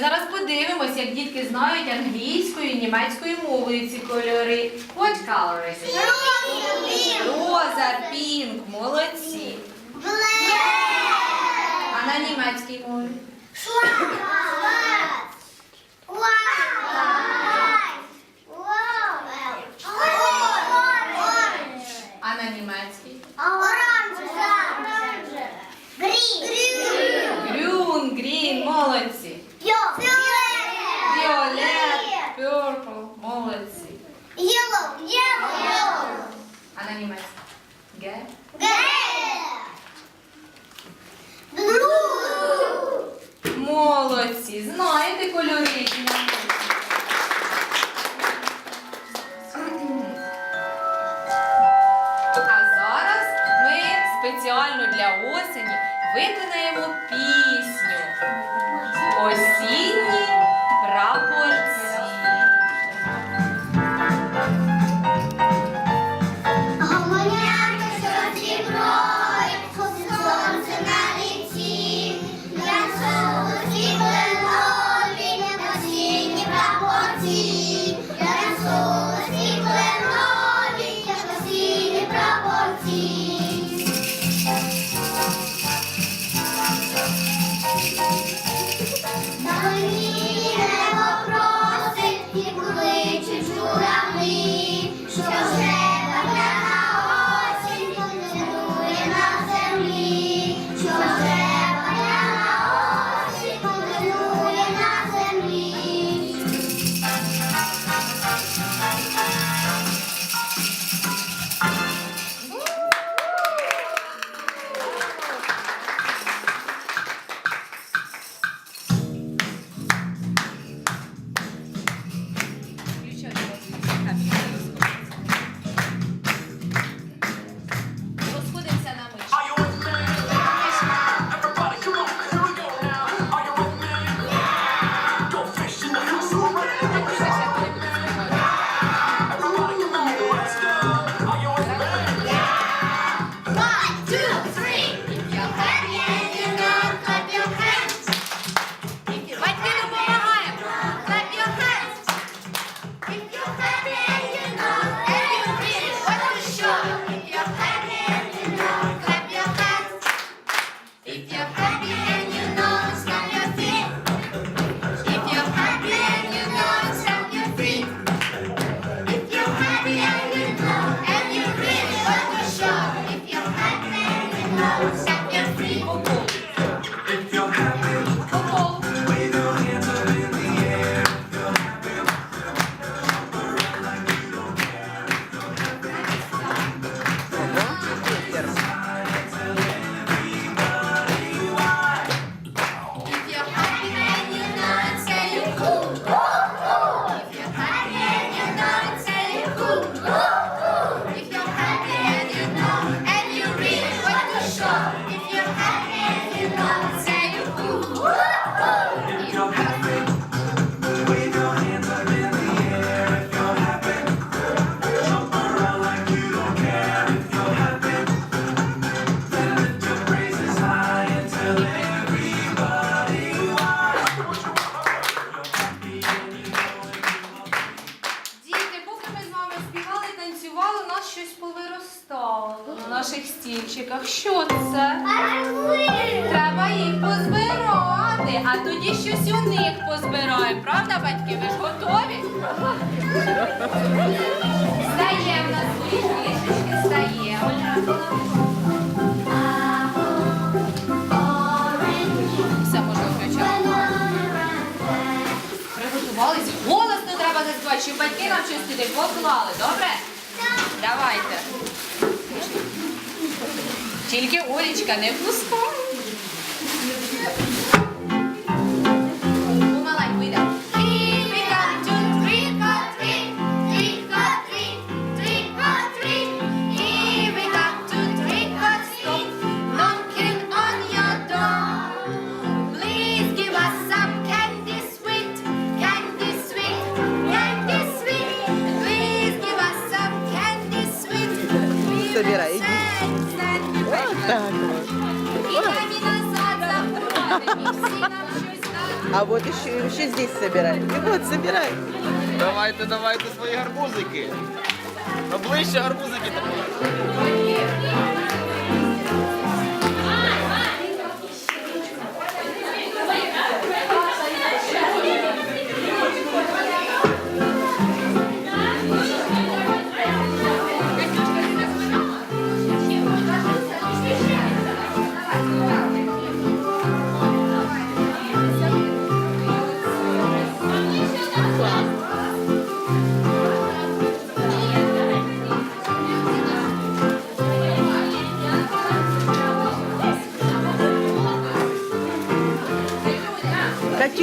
зараз подивимось, як дітки знають англійською і німецькою мовою ці кольори. What color is it? Роза, пінк, молодці. А на німецькій мові? Шла. Молодці, знаєте кольори. А зараз ми спеціально для осені виконаємо пісню. кошик. Що це? Треба їх позбирати, а тоді щось у них позбираємо. Правда, батьки? Ви ж готові? Стає в нас ліжечки, стає. Все можна включати. Приготувались. Голосно треба заспівати, щоб батьки нам щось туди поклали, добре? Tinha que ir hoje, cadê os pais? А вот еще, еще здесь собирай. И вот, собирай. Давайте, давайте свої гарбузики. Поближче гарбузики.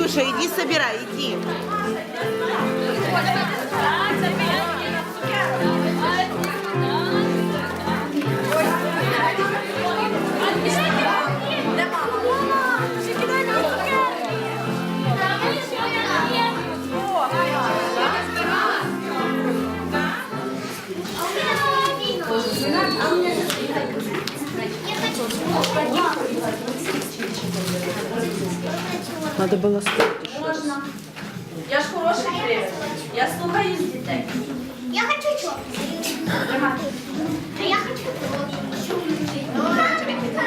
Катюша, иди собирай, иди. Надо було слухати. Можна. Я ж хороший тренер. Я слухаю з дітей. Я хочу чорний. Я хочу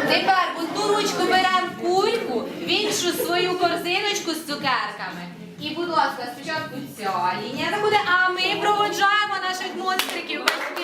Тепер одну ручку беремо кульку, в іншу свою корзиночку з цукерками. І, будь ласка, спочатку ця лінія заходить, а ми проводжаємо наших монстриків батьків.